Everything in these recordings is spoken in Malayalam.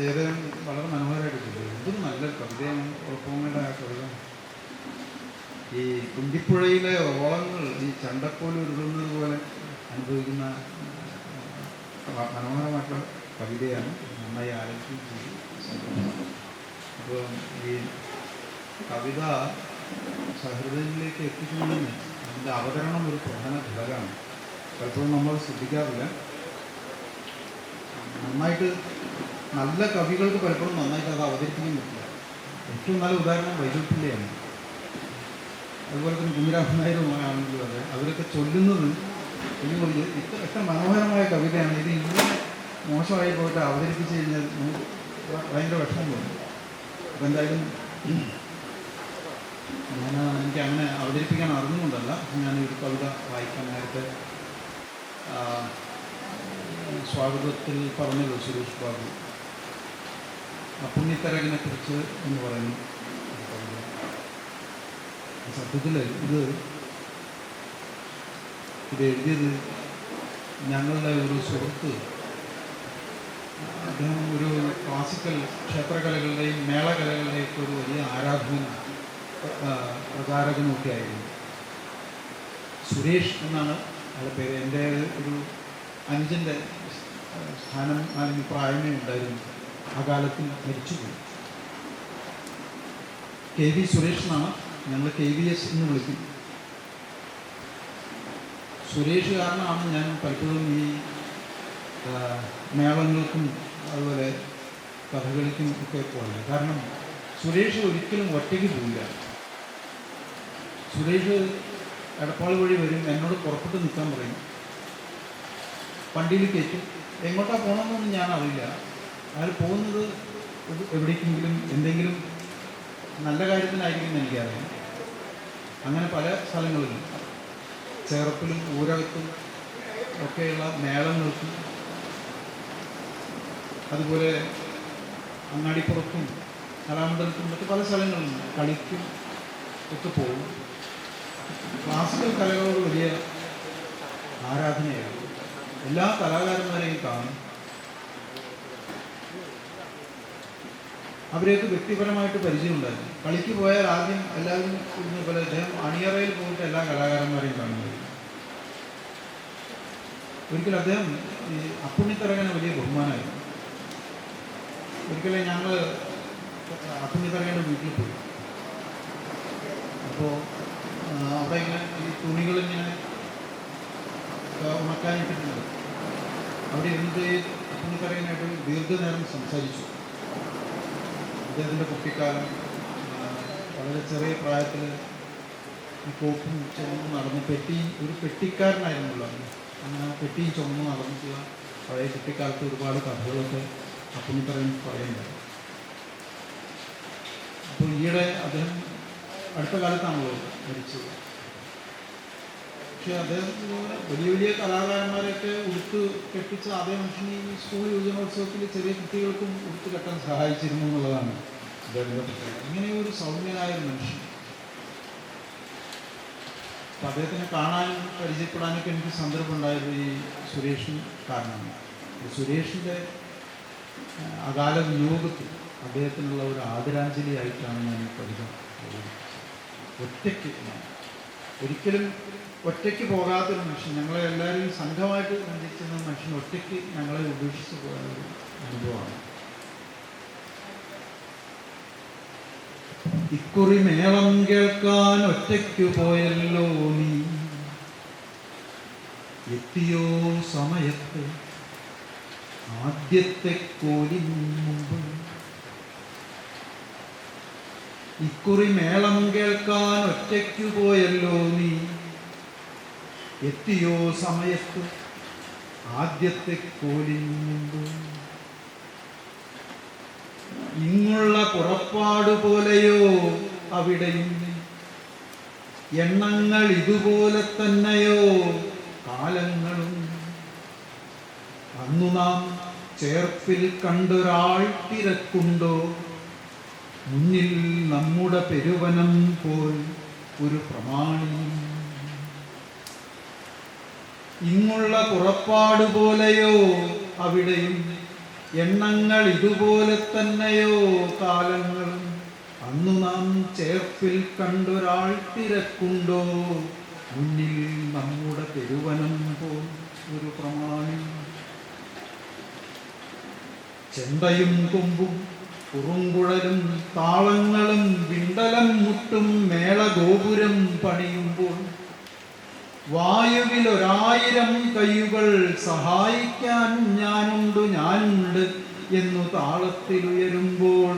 ജയദേവൻ വളരെ മനോഹരമായിട്ട് ചെയ്തു. ഇതും നല്ല കവിതയാണ് ഉറപ്പങ്ങളുടെ ആ കവിത. ഈ കുന്തിപ്പുഴയിലെ ഓളങ്ങൾ ഈ ചണ്ടക്കോൽ ഉരുളുന്നത് പോലെ അനുഭവിക്കുന്ന മനോഹരമായിട്ടുള്ള കവിതയാണ് നന്നായി ആലോചിക്കുകയും ചെയ്തു അപ്പോൾ ഈ കവിത സഹൃദയങ്ങളിലേക്ക് എത്തിക്കുന്നതിന് അതിന്റെ അവതരണം ഒരു പ്രധാന ഘടകമാണ്. പലപ്പോഴും നമ്മൾ ശ്രദ്ധിക്കാറില്ല. നന്നായിട്ട് നല്ല കവികൾക്ക് പലപ്പോഴും നന്നായിട്ട് അത് അവതരിപ്പിക്കാൻ പറ്റില്ല. ഏറ്റവും നല്ല ഉദാഹരണം വൈദ്യുതിന്റെയാണ് അതുപോലെ തന്നെ കുഞ്ഞിരാമൻ നായരുമാണെങ്കിലും അതെ അവരൊക്കെ ചൊല്ലുന്നത് എനിക്ക് ഇത്ര എത്ര മനോഹരമായ കവിതയാണ്. ഇത് ഇങ്ങനെ മോശമായി പോയിട്ട് അവതരിപ്പിച്ചു കഴിഞ്ഞാൽ ഭയങ്കര വിഷമം തോന്നും. അപ്പം എന്തായാലും ഞാൻ എനിക്ക് അങ്ങനെ അവതരിപ്പിക്കാൻ അറിഞ്ഞുകൊണ്ടല്ല. ഞാൻ ഒരു കവിത വായിക്കാൻ നേരത്തെ സ്വാഗതത്തിൽ പറഞ്ഞല്ലോ സുരേഷ് ബാബു. പുണ്യത്തരകിനെ കുറിച്ച് എന്ന് പറയുന്നു സത്യത്തിൽ ഇത് ഇത് എഴുതിയത് ഞങ്ങളുടെ ഒരു സുഹൃത്ത്. അദ്ദേഹം ഒരു ക്ലാസിക്കൽ ക്ഷേത്രകലകളുടെയും മേളകലകളുടെയും ഒക്കെ ഒരു വലിയ ആരാധന പ്രചാരകനൊക്കെ ആയിരുന്നു. സുരേഷ് എന്നാണ് അയാളുടെ പേര്. എന്റെ ഒരു അനുജന്റെ സ്ഥാനം അല്ലെങ്കിൽ പ്രായമേ ഉണ്ടായിരുന്നു ആ കാലത്തിൽ മരിച്ചുപോയി. കെ വി സുരേഷ് എന്നാണ് ഞങ്ങൾ കെ വി എസ് എന്ന് വിളിക്കും സുരേഷ് കാരണമാണ് ഞാൻ പലപ്പോഴും ഈ മേളങ്ങൾക്കും അതുപോലെ കഥകളിക്കും ഒക്കെ പോയത്. കാരണം സുരേഷ് ഒരിക്കലും ഒറ്റയ്ക്ക് പോയില്ല സുരേഷ് എടപ്പാൾ വഴി വരും എന്നോട് പുറപ്പെട്ട് നിൽക്കാൻ പറയും. വണ്ടിയിൽ കയറ്റും. എങ്ങോട്ടാണ് പോകണമെന്നൊന്നും ഞാൻ അറിയില്ല. അയാൾ പോകുന്നത് എവ്- എവിടേക്കെങ്കിലും എന്തെങ്കിലും നല്ല കാര്യത്തിനായിരിക്കും എനിക്കറിയാം. അങ്ങനെ പല സ്ഥലങ്ങളിലും ചേർപ്പിലും ഊരകത്തും ഒക്കെയുള്ള മേളങ്ങൾക്കും അതുപോലെ അങ്ങാടിപ്പുറത്തും കലാമണ്ഡലത്തും മറ്റു പല സ്ഥലങ്ങളിലും കളിക്കും ഒക്കെ പോകും ക്ലാസിക്കൽ കലകളോട് വലിയ ആരാധനയായിരുന്നു എല്ലാ കലാകാരന്മാരെയും കാണും. അവരെയൊക്കെ വ്യക്തിപരമായിട്ട് പരിചയമുണ്ടായിരുന്നു കളിക്ക് പോയാൽ ആദ്യം എല്ലാവരും ഇരുന്ന പോലെ അദ്ദേഹം അണിയറയിൽ പോയിട്ട് എല്ലാ കലാകാരന്മാരെയും കാണുന്നത് ഒരിക്കൽ അദ്ദേഹം ഈ അപ്പുണ്ണിത്തറകനെ വലിയ ബഹുമാനമായിരുന്നു. ഒരിക്കലും ഞങ്ങൾ അപ്പുണ്ണിത്തറകന്റെ വീട്ടിൽ പോയി. അപ്പോൾ അവിടെ ഇങ്ങനെ ഈ തുണികളിങ്ങനെ ഉണക്കാനിട്ടിട്ടുണ്ട്. അവിടെ ഇരുന്നിട്ട് അപ്പുണ്ണിത്തറകനായിട്ട് ദീർഘനേരം സംസാരിച്ചു. അദ്ദേഹത്തിന്റെ കുട്ടിക്കാലം വളരെ ചെറിയ പ്രായത്തിൽ ഈ കോപ്പും ചുമന്ന് നടന്ന്. പെട്ടി ഒരു പെട്ടിക്കാരനായിരുന്നല്ലോ. അങ്ങനെ പെട്ടിയും ചുമന്ന് നടന്നിട്ടുള്ള പഴയ കുട്ടിക്കാലത്ത് ഒരുപാട് കഥകളൊക്കെ അപ്പുണ്ണിത്തറയും പറയുന്നുണ്ട്. അപ്പോൾ ഈയിടെ അദ്ദേഹം അടുത്ത കാലത്താണല്ലോ മരിച്ചത്. പക്ഷെ അദ്ദേഹം വലിയ വലിയ കലാകാരന്മാരെയൊക്കെ ഉടുത്ത് കെട്ടിച്ച അതേ മനുഷ്യനെ ഈ സ്കൂൾ യുവജനോത്സവത്തിൽ ചെറിയ കുട്ടികൾക്കും ഉടുത്ത് കെട്ടാൻ സഹായിച്ചിരുന്നു എന്നുള്ളതാണ് ഇങ്ങനെ ഒരു സൗമ്യനായ ഒരു മനുഷ്യൻ. അപ്പം അദ്ദേഹത്തിനെ കാണാനും പരിചയപ്പെടാനൊക്കെ എനിക്ക് സന്ദർഭം ഉണ്ടായത് ഈ സുരേഷൻ കാരണമാണ്. സുരേഷിന്റെ അകാല വിയോഗത്തിൽ അദ്ദേഹത്തിനുള്ള ഒരു ആദരാഞ്ജലി ആയിട്ടാണ് ഞാൻ അവതരിപ്പിച്ചത്. ഒറ്റയ്ക്ക് ഒരിക്കലും ഒറ്റയ്ക്ക് പോകാത്തൊരു മനുഷ്യൻ ഞങ്ങളെ എല്ലാവരെയും സംഘമായിട്ട് സഞ്ചരിച്ചിരുന്ന മനുഷ്യൻ ഒറ്റയ്ക്ക് ഞങ്ങളെ ഉപേക്ഷിച്ച് പോയ ഒരു അനുഭവമാണ്. ഇക്കുറി മേളം കേൾക്കാൻ ഒറ്റയ്ക്കു പോയല്ലോ നീ. എത്തിയോ സമയത്ത്? ആദ്യത്തെ കോലി മുമ്പ് ഇക്കുറി മേളം കേൾക്കാൻ ഒറ്റയ്ക്കു പോയല്ലോ നീ. എത്തിയോ സമയത്ത്? ആദ്യത്തെ കോലിന് ഇങ്ങുള്ള പുറപ്പാട് പോലെയോ അവിടെയും? എണ്ണങ്ങൾ ഇതുപോലെ തന്നെയോ കാലങ്ങളും. അന്നു നാം ചേർപ്പിൽ കണ്ടൊരാൾ തിരക്കുണ്ടോ? മുന്നിൽ നമ്മുടെ പെരുവനം പോൽ ഒരു പ്രമാണിയും ഇങ്ങുള്ള കുറപ്പാട് പോലെയോ അവിടെയും എണ്ണങ്ങൾ ഇതുപോലെ തന്നെയോ കാലങ്ങളും അന്നു നാം ചേർപ്പിൽ കണ്ടൊരാൾ തിരക്കുണ്ടോ? മുന്നിൽ നമ്മുടെ പെരുവനം പോൽ ഒരു പ്രമാണി. ചെണ്ടയും കൊമ്പും കുറുങ്കുഴലും താളങ്ങളും വിണ്ടലം മുട്ടും മേളഗോപുരം പണിയുമ്പോൾ വായുവിൽ ഒരായിരം കൈകൾ സഹായിക്കാൻ ഞാനുണ്ട് ഞാനുണ്ട് എന്നു താളത്തിലുയരുമ്പോൾ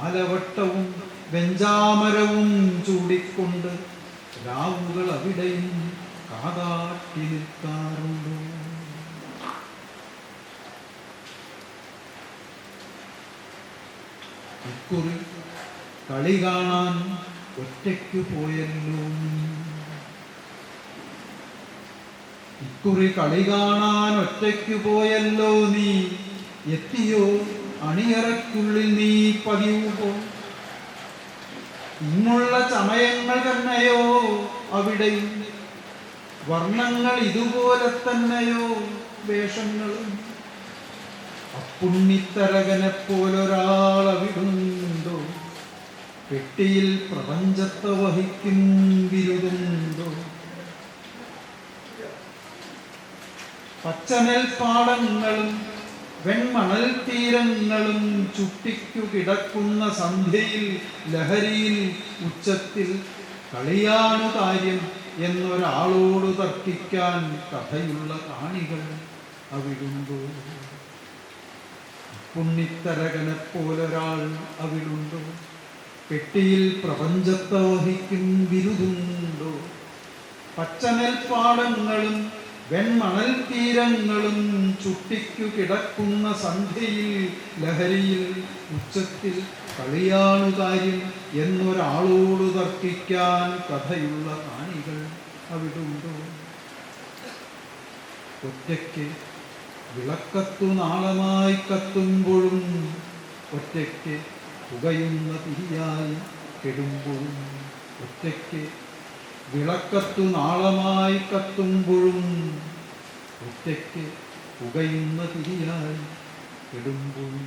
ആലവട്ടവും വെഞ്ചാമരവും ചൂടിക്കൊണ്ട് രാവുകൾ അവിടെയും കാതാട്ടി നിൽക്കാറുണ്ട് ഇക്കുറി കളി കാണാൻ ഒറ്റയ്ക്ക് പോയല്ലോ. ഇക്കുറി കളി കാണാൻ ഒറ്റയ്ക്ക് പോയല്ലോ നീ. എത്തിയോ അണിയറയ്ക്കുള്ളിൽ നീ പതിവ് പോ ഇങ്ങുള്ള ചമയങ്ങൾ തന്നെയോ അവിടെ വർണങ്ങൾ ഇതുപോലെ തന്നെയോ വേഷങ്ങളും? അപ്പുണ്ണിത്തരകനെ പോലൊരാളവിടുന്നുണ്ടോ പെട്ടിയിൽ പ്രപഞ്ചത്തെ വഹിക്കും ബിരുദുണ്ടോ പച്ചനെൽ വെൺമണൽ തീരങ്ങളും ചുട്ടിക്കു കിടക്കുന്ന സന്ധ്യയിൽ ലഹരിയിൽ ഉച്ചത്തിൽ കളിയാണു കാര്യം എന്നൊരാളോട് തർക്കിക്കാൻ കഥയുള്ള കാണികൾ അവിടുണ്ടോ? പുണ്ണിത്തരകനെ പോലൊരാൾ അവിടുണ്ടോ? പെട്ടിയിൽ പ്രപഞ്ചത്തെ വഹിക്കും ബിരുദുണ്ടോ പച്ചനെൽപ്പാടങ്ങളും വെൺമണൽ തീരങ്ങളും ചുട്ടിക്കു കിടക്കുന്ന സന്ധ്യയിൽ ലഹരിയിൽ ഉച്ചത്തിൽ കളിയാണു കാര്യം എന്നൊരാളോട് തർക്കിക്കാൻ കഥയുള്ള കാണികൾ അവിടുണ്ടോ? ഒറ്റയ്ക്ക് വിളക്കത്തു നാളമായി കത്തുമ്പോഴും ഒറ്റയ്ക്ക് പുകയുന്ന തിരിയായി കെടുമ്പോഴും ഒറ്റയ്ക്ക് വിളക്കത്തു നാളമായി കത്തുമ്പോഴും ഒറ്റയ്ക്ക് പുകയുന്ന തിരിയായി കെടുമ്പോഴും